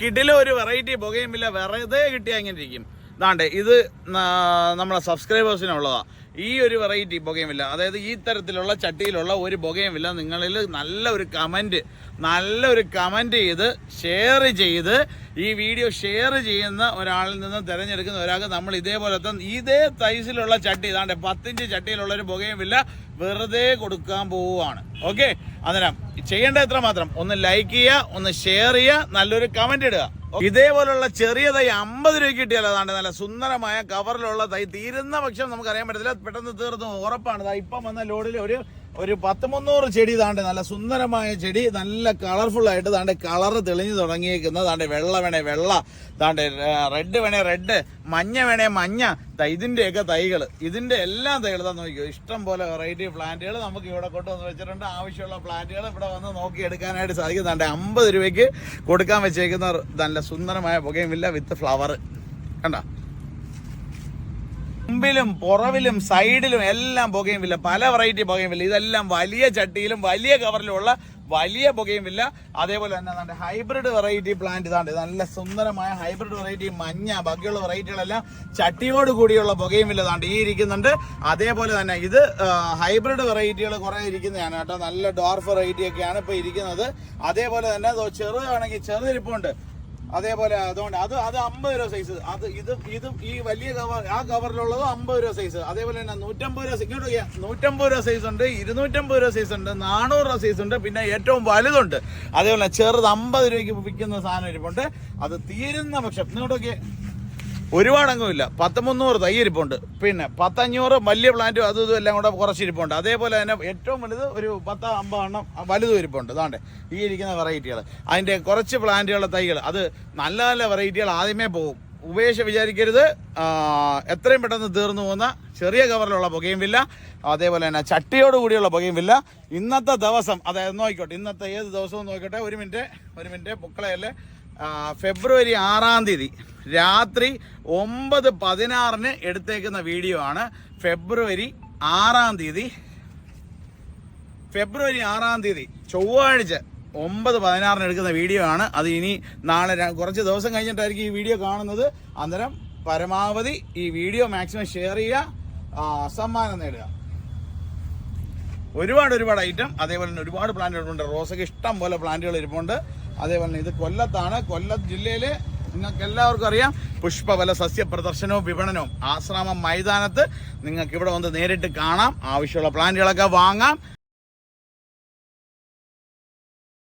കിടിലും ഒരു വെറൈറ്റി പുകയും ഇല്ല. വെറുതെ കിട്ടിയാൽ ഇങ്ങനെ ഇരിക്കും. ഇതാണ്ട് ഇത് നമ്മളെ സബ്സ്ക്രൈബേഴ്സിനുള്ളതാ ഈ ഒരു വെറൈറ്റി പുകയുമില്ല. അതായത് ഈ തരത്തിലുള്ള ചട്ടിയിലുള്ള ഒരു പുകയുമില്ല. നിങ്ങളിൽ നല്ല ഒരു കമന്റ് നല്ല ഒരു കമന്റ് ചെയ്ത് ഷെയർ ചെയ്ത് ഈ വീഡിയോ ഷെയർ ചെയ്യുന്ന ഒരാളിൽ നിന്ന് തിരഞ്ഞെടുക്കുന്ന ഒരാൾക്ക് നമ്മൾ ഇതേപോലത്തെ ഇതേ സൈസിലുള്ള ചട്ടി ഇതാണ്ട് പത്തിഞ്ച് ചട്ടിയിലുള്ള ഒരു പുകയുമില്ല. വെറുതെ കൊടുക്കാൻ പോവുകയാണ്. ഓക്കെ അന്നേരം ചെയ്യേണ്ട എത്ര മാത്രം ഒന്ന് ലൈക്ക് ചെയ്യുക ഒന്ന് ഷെയർ ചെയ്യുക നല്ലൊരു കമന്റ് ഇടുക. ഇതേപോലുള്ള ചെറിയ തൈ അമ്പത് രൂപയ്ക്ക് കിട്ടിയാലോ? അതാണ്ട് നല്ല സുന്ദരമായ കവറിലുള്ള തൈ. തീരുന്ന പക്ഷം നമുക്ക് അറിയാൻ പറ്റത്തില്ല പെട്ടെന്ന് തീർന്നു. ഉറപ്പാണ്. ഇപ്പം വന്ന ലോഡിൽ ഒരു ഒരു പത്ത് മുന്നൂറ് ചെടി താണ്ട് നല്ല സുന്ദരമായ ചെടി നല്ല കളർഫുൾ ആയിട്ട് താണ്ട് കളർ തെളിഞ്ഞു തുടങ്ങിയേക്കുന്നത്. താണ്ട് വെള്ള വേണേ വെള്ള താണ്ട് റെഡ് വേണേ റെഡ് മഞ്ഞ വേണേ മഞ്ഞ. ഇതിന്റെയൊക്കെ തൈകൾ ഇതിന്റെ എല്ലാ തൈകൾ താ നോക്കിയോ ഇഷ്ടം പോലെ വെറൈറ്റി പ്ലാന്റുകൾ നമുക്ക് ഇവിടെ കൊണ്ടുവന്ന് വെച്ചിട്ടുണ്ട്. ആവശ്യമുള്ള പ്ലാന്റുകൾ ഇവിടെ വന്ന് നോക്കി എടുക്കാനായിട്ട് താണ്ട് അമ്പത് രൂപയ്ക്ക് കൊടുക്കാൻ വെച്ചേക്കുന്ന നല്ല സുന്ദരമായ പുകയും വില്ല വിത്ത് ഫ്ലവർ കണ്ട? മുമ്പിലും പുറവിലും സൈഡിലും എല്ലാം പുകയും വില്ല. പല വെറൈറ്റി പുകയും വില്ല. ഇതെല്ലാം വലിയ ചട്ടിയിലും വലിയ കവറിലുമുള്ള വലിയ പുകയും വില്ല. അതേപോലെ തന്നെ നമ്മുടെ ഹൈബ്രിഡ് വെറൈറ്റി പ്ലാന്റ് ഇതാണ്ട്. നല്ല സുന്ദരമായ ഹൈബ്രിഡ് വെറൈറ്റി മഞ്ഞ ബാക്കിയുള്ള വെറൈറ്റികളെല്ലാം ചട്ടിയോട് കൂടിയുള്ള പുകയും വില്ല ഇതാണ്ട് ഈ ഇരിക്കുന്നുണ്ട്. അതേപോലെ തന്നെ ഇത് ഹൈബ്രിഡ് വെറൈറ്റികൾ കുറെ ഇരിക്കുന്നതാണ് കേട്ടോ. നല്ല ഡോർഫ് വെറൈറ്റി ഒക്കെയാണ് ഇപ്പൊ ഇരിക്കുന്നത്. അതേപോലെ തന്നെ ചെറുതാണെങ്കിൽ ചെറുതിരിപ്പുണ്ട്. അതേപോലെ അതുകൊണ്ട് അത് അത് അമ്പത് രൂപ സൈസ് അത് ഇത് ഇത് ഈ വലിയ കവർ ആ കവറിലുള്ളത് അമ്പത് രൂപ സൈസ് അതേപോലെ തന്നെ നൂറ്റമ്പത് രൂപ ഇങ്ങോട്ട് നൂറ്റമ്പത് രൂപ സൈസ് ഉണ്ട് ഇരുന്നൂറ്റമ്പത് രൂപ സൈസ് ഉണ്ട് നാനൂറ് രൂപ സൈസ് ഉണ്ട് പിന്നെ ഏറ്റവും വലുതുണ്ട്. അതേപോലെ ചെറുത് അമ്പത് രൂപയ്ക്ക് വിൽക്കുന്ന സാധനം ഇരിപ്പുണ്ട്. അത് തീരുന്ന പക്ഷം ഇങ്ങോട്ട് നോക്കിയേ. ഒരുപാടങ്ങുമില്ല. പത്ത് മുന്നൂറ് തൈ ഇരിപ്പുണ്ട് പിന്നെ പത്തഞ്ഞൂറ് വലിയ പ്ലാന്റും അതും ഇതും എല്ലാം കൂടെ കുറച്ച് ഇരിപ്പുണ്ട് അതേപോലെ തന്നെ ഏറ്റവും വലുത് ഒരു പത്ത് അമ്പത് എണ്ണം വലുതും ഇരിപ്പുണ്ട്. അതാണ്ട് ഈ ഇരിക്കുന്ന വെറൈറ്റികൾ അതിന്റെ കുറച്ച് പ്ലാന്റുകളുടെ തൈകൾ അത് നല്ല നല്ല വെറൈറ്റികൾ ആദ്യമേ പോകും. ഉപേക്ഷ വിചാരിക്കരുത്. എത്രയും പെട്ടെന്ന് തീർന്നു പോകുന്ന ചെറിയ കവറിലുള്ള പുകയും വില്ല അതേപോലെ തന്നെ ചട്ടിയോട് കൂടിയുള്ള പുകയും വില്ല ഇന്നത്തെ ദിവസം അതായത് നോക്കിക്കോട്ടെ ഇന്നത്തെ ഏത് ദിവസവും നോക്കിക്കോട്ടെ ഒരു മിനിറ്റ് ഒരു മിനിറ്റ് പുക്കളയല്ലേ? ആ, ഫെബ്രുവരി ആറാം തീയതി രാത്രി ഒമ്പത് പതിനാറിന് എടുത്തേക്കുന്ന വീഡിയോ ആണ്. ഫെബ്രുവരി ആറാം തീയതി. ഫെബ്രുവരി ആറാം തീയതി ചൊവ്വാഴ്ച ഒമ്പത് പതിനാറിന് എടുക്കുന്ന വീഡിയോ ആണ്. അത് ഇനി നാളെ കുറച്ച് ദിവസം കഴിഞ്ഞിട്ടായിരിക്കും ഈ വീഡിയോ കാണുന്നത്. അന്നേരം പരമാവധി ഈ വീഡിയോ മാക്സിമം ഷെയർ ചെയ്യുക സമ്മാനം നേടുക. ഒരുപാട് ഒരുപാട് ഐറ്റം അതേപോലെ തന്നെ ഒരുപാട് പ്ലാന്റുകൾ ഉണ്ട് റോസയ്ക്ക് ഇഷ്ടം പോലെ പ്ലാന്റുകൾ ഇരിപ്പുണ്ട്. അതേപോലെ ഇത് കൊല്ലത്താണ്. കൊല്ലത്ത് ജില്ലയിൽ നിങ്ങൾക്ക് എല്ലാവർക്കും അറിയാം. പുഷ്പഫല സസ്യ പ്രദർശനവും വിപണനവും ആശ്രാമം മൈതാനത്ത് നിങ്ങൾക്ക് ഇവിടെ വന്ന് നേരിട്ട് കാണാം. ആവശ്യമുള്ള പ്ലാന്റുകളൊക്കെ വാങ്ങാം.